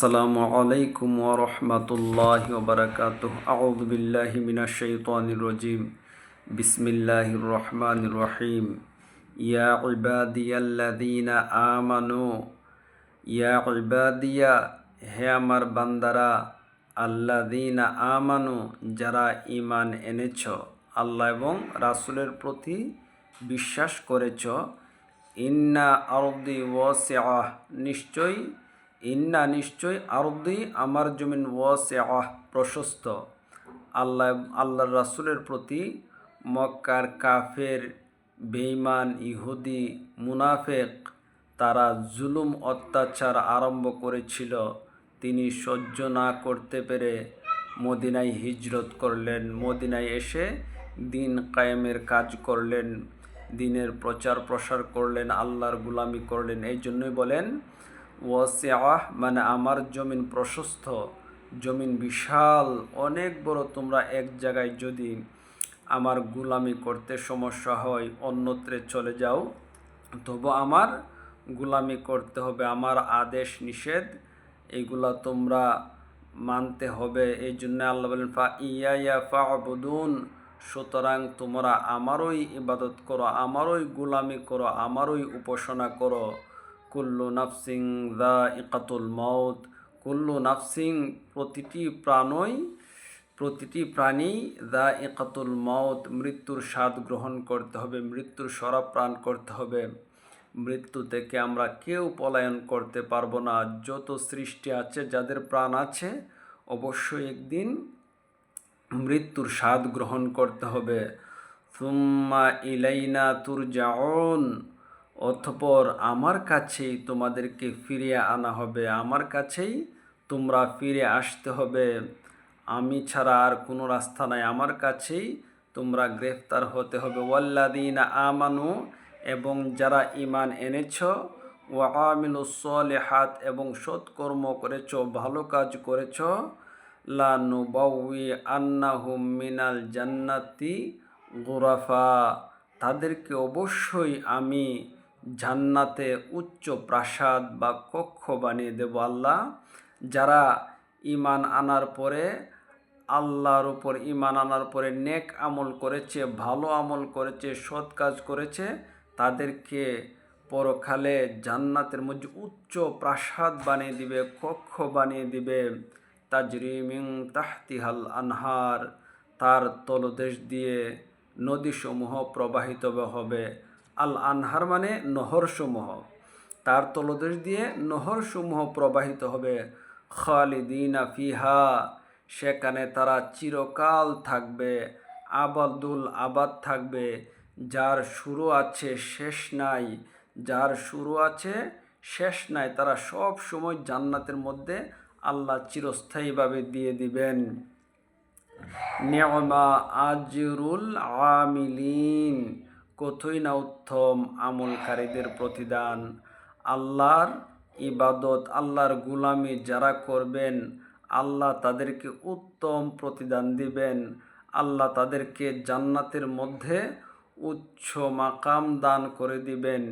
আসসালামু আলাইকুম ওয়া রাহমাতুল্লাহি ওয়া বারাকাতুহু। আউযু বিল্লাহি মিনাশ শাইতানির রাজিম। বিসমিল্লাহির রহমানির রহিম। ইয়া ইবাদিয়াল্লাযীনা আমানু। ইয়া ইবাদিয়া, হে আমার বান্দারা, আল্লাযীনা আমানু, যারা ঈমান এনেছ, আল্লাহ এবং রাসূলের প্রতি বিশ্বাস করেছ, ইন্না আরদি ওয়াসিআহ, নিশ্চয়ই ইন্না নিশ্চয় আরদি আমার জমিন ওয়াসে আহ প্রশস্ত। আল্লাহ, আল্লাহর রাসুলের প্রতি মক্কার কাফের বেইমান ইহুদি, মুনাফেক, তারা জুলুম অত্যাচার আরম্ভ করেছিল। তিনি সহ্য না করতে পেরে মদিনায় হিজরত করলেন। মদিনায় এসে দিন কায়েমের কাজ করলেন। দিনের প্রচার প্রসার করলেন, আল্লাহর গুলামি করলেন। এই জন্যই বলেন ওয়াসিআহ মানে আমার জমিন প্রশস্ত, জমিন বিশাল, অনেক বড়, তোমরা এক জায়গায় যদি আমার গুলামি করতে সমস্যা হয়, অন্যত্রে চলে যাও। তবু আমার গুলামি করতে হবে, আমার আদেশ নিষেধ, এগুলা তোমরা মানতে হবে। এই জন্য আল্লাহ বলেন, ফা ইয়া ইয়া ফা আবুদুন সুতরাং তোমরা আমারই ইবাদত করো, আমারই গুলামি করো, আমারই উপাসনা করো। কুল্লু নাফসিং দা ইকাতুল মৌত কুল্লু নাফসিং প্রতিটি প্রাণই, প্রতিটি প্রাণী দা ইকাতুল মৌত মৃত্যুর স্বাদ গ্রহণ করতে হবে, মৃত্যুর সরা প্রাণ করতে হবে। মৃত্যু থেকে আমরা কেউ পলায়ন করতে পারব না। যত সৃষ্টি আছে, যাদের প্রাণ আছে, অবশ্যই একদিন মৃত্যুর স্বাদ গ্রহণ করতে হবে। সুম্মা ইলাইনা তুর অতপর আমার কাছেই তোমাদেরকে ফিরিয়ে আনা হবে, আমার কাছেই তোমরা ফিরে আসতে হবে। আমি ছাড়া আর কোনো রাস্তা নাই, আমার কাছেই তোমরা গ্রেফতার হতে হবে। ওয়াল্লাদিন আমানু, এবং যারা ইমান এনেছ হাত এবং সৎকর্ম করেছ, ভালো কাজ করেছ লানুবাউই আন্নাহুম মিনাল জান্নাতি গুরাফা, তাদেরকে অবশ্যই আমি জান্নাতে উচ্চ প্রাসাদ বা কক্ষ বানিয়ে দেব আল্লাহ। যারা ইমান আনার পরে আল্লাহর উপর ইমান আনার পরে নেক আমল করেছে, ভালো আমল করেছে, সৎ কাজ করেছে, তাদেরকে পরকালে জান্নাতের মধ্যে উচ্চ প্রাসাদ বানিয়ে দিবে, কক্ষ বানিয়ে দিবে। তাজরিমিং তাহতিহাল আনহার, তার তলদেশ দিয়ে নদীসমূহ প্রবাহিত হবে। আল আনহার মানে নহরসমূহ। তার তলদেশ দিয়ে নহরসমূহ প্রবাহিত হবে। খালিদিন ফিহা, সেখানে তারা চিরকাল থাকবে। আবাদুল আবাদ থাকবে। যার শুরু আছে, শেষ নাই। যার শুরু আছে, শেষ নাই, তারা সব সময় জান্নাতের মধ্যে আল্লাহ চিরস্থায়ীভাবে দিয়ে দিবেন। নেওমা আজরুল আমিলিন। কতই না উত্তম আমলকারীদের প্রতিদান। আল্লাহর ইবাদত, আল্লাহর গুলামি যারা করবেন, আল্লাহ তাদেরকে উত্তম প্রতিদান দিবেন। আল্লাহ তাদেরকে জান্নাতের মধ্যে উচ্চ মাকাম দান করে দিবেন।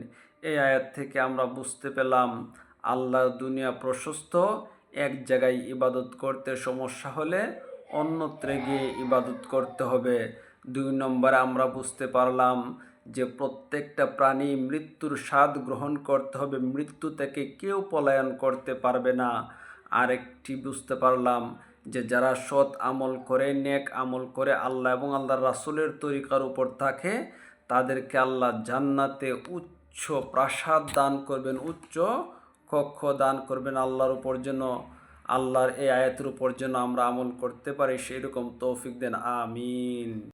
এই আয়াত থেকে আমরা বুঝতে পেলাম আল্লাহ দুনিয়া প্রশস্ত, এক জায়গায় ইবাদত করতে সমস্যা হলে অন্যত্রে গিয়ে ইবাদত করতে হবে। দুই নম্বরে আমরা বুঝতে পারলাম যে প্রত্যেকটা প্রাণী মৃত্যুর স্বাদ গ্রহণ করতে হবে, মৃত্যু থেকে কেউ পলায়ন করতে পারবে না। আরেকটি বুঝতে পারলাম যে যারা সৎ আমল করে, নেক আমল করে আল্লাহ এবং আল্লাহর রাসুলের তরিকার উপর থাকে, তাদেরকে আল্লাহ জান্নাতে উচ্চ প্রাসাদ দান করবেন, উচ্চ কক্ষ দান করবেন আল্লাহর উপর যেন, আল্লাহর এই আয়াতের উপর যেন আমরা আমল করতে পারি। সেই রকম তৌফিক দেন। আমিন।